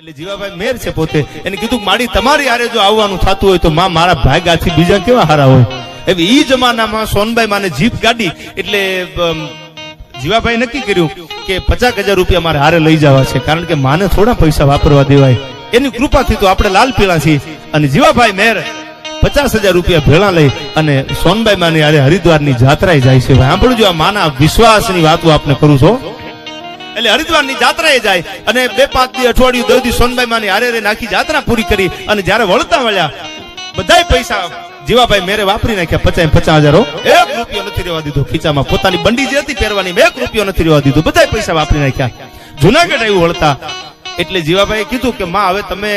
એટલે જીવાભાઈ મેર છે પોતે. એને કીધું માડી તમારી હારે જો આવવાનું થતું હોય તો માં મારા ભાગ્યાથી બીજા કેવા હારા હોય? હવે ઈ જમાનામાં સોનભાઈ માને જીપ ગાડી એટલે જીવાભાઈ નક્કી કર્યું કે પચાસ હજાર રૂપિયા મારે હારે લઈ જવા છે, કારણ કે માને થોડા પૈસા વાપરવા દેવાય. એની કૃપાથી તો આપણે લાલ પીળા છીએ. અને જીવાભાઈ મેર પચાસ હજાર રૂપિયા ભેળા લઈ અને સોનભાઈ માની હારે હરિદ્વારની જાત્રાએ જાય છે. સાંભળજો આ માના વિશ્વાસની વાતો આપને કરું છું એટલે હરિદ્વારની જાત્રાએ જાય અને બે પાંચ દી અઠવાડિયું દર્દી સોનભાઈ માની હારે નાખી જાત્રા પૂરી કરી અને જ્યારે વળતા વળ્યા, બધાય પૈસા જીવાભાઈ મેરે વાપરી નાખ્યા પચાસ પચાસ હજારો એક રૂપિયો નથી રહેવા દીધો ખીચામાં. પોતાની બંડી જે હતી પહેરવાની એક રૂપિયો નથી રહેવા દીધો. બધા પૈસા વાપરી નાખ્યા. જુનાગઢ આવ્યું વળતા. એટલે જીવાભાઈ કીધું કે, માં, હવે તમે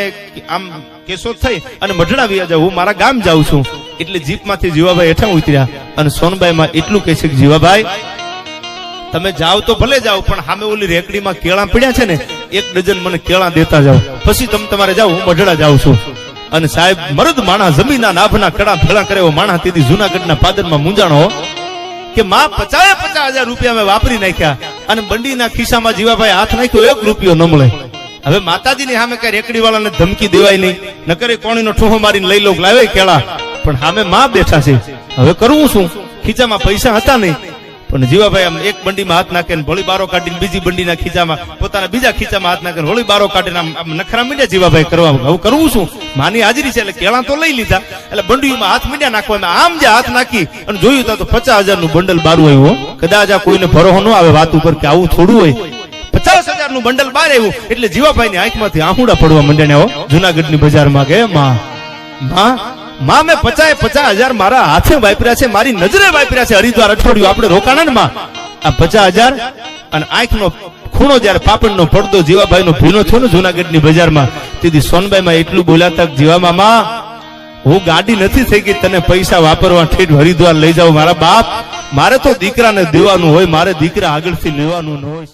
આમ કેસો થઈ અને મઢડા વ્યા જાવ હું મારા ગામ જાઉં છું. એટલે જીપમાંથી જીવાભાઈ હેઠા ઉતર્યા અને સોનભાઈ માં એટલું કહે છે કે, જીવાભાઈ તમે જાઓ તો ભલે જાઓ, પણ સામે ઓલી રેકડીમાં કેળા પીડ્યા છે ને, એક ડઝન મને કેળા દેતા જાઓ. પછી તમે તમારે જાઓ, હું મઢડા જાઉં છું. અને સાહેબ, મરદ માણા જમીના નાભના કડા ભેળા કરે એવો માણા તેથી જુનાગઢના પાદરમાં મૂંઝાણો. કે માં પચાસે પચાસ હજાર રૂપિયા મેં વાપરી નાખ્યા. અને બંડીના ખિસ્સામાં જીવાભાઈ હાથ નાખ્યો, એક રૂપિયો ન મળે. હવે માતાજીની સામે કઈ રેકડી વાળાને ધમકી દેવાય નહીં. નકરે કોણીનો ઠોહો મારીને લઈ લો લાવે કેળા. પણ સામે માં બેઠા છે. હવે કરવું શું? ખીચામાં પૈસા હતા નહીં. પણ જીવાભાઈ આમ એક બંડીમાં હાથ નાખે ને ભોળી બારો કાઢીને બીજી બંડીના ખીચામાં, પોતાના બીજા ખીચામાં હાથ નાખે હોળી બારો કાઢીને આમ નખરા મીડ્યા જીવાભાઈ કરવા. હું કરવું શું? માની હાજરી છે એટલે કેળા તો લઈ લીધા. એટલે બંડીમાં હાથ મીડ્યા નાખવા આમ જે હાથ નાખી અને જોયું તા તો પચાસનું બંડલ બારું આવ્યું કદાચ આ કોઈને ભરોહો ન આવે વાત ઉપર કે આવું થોડું હોય. પચાસ હજારનું બંડલ બહાર આવ્યું. એટલે જીવાભાઈ ની આંખમાંથી આહુડા પડવા માંડ્યા ને ની જુનાગઢની બજારમાં કે માં માં માં મેં પચાસ પચાસ હજાર મારા હાથે વાપર્યા છે, મારી નજરે વાપર્યા છે, હરિદ્વાર અઠવાડિયું આપણે રોકાણા ને માં આ પચાસ હજાર અને આંખનો ખૂણો જયારે પાપડનો પડદો જીવાભાઈ નો ભીનો થયો ને જુનાગઢની બજારમાં, તેથી સોનબાઈ માં એટલું બોલ્યા તક જીવામાં માં હું ગાડી નથી થઈ ગઈ, તને પૈસા વાપરવા ઠેઠ હરિદ્વાર લઈ જાઉં, મારા બાપ, મારે તો દીકરાને દેવાનું હોય, મારે દીકરા આગળથી લેવાનું ન હોય.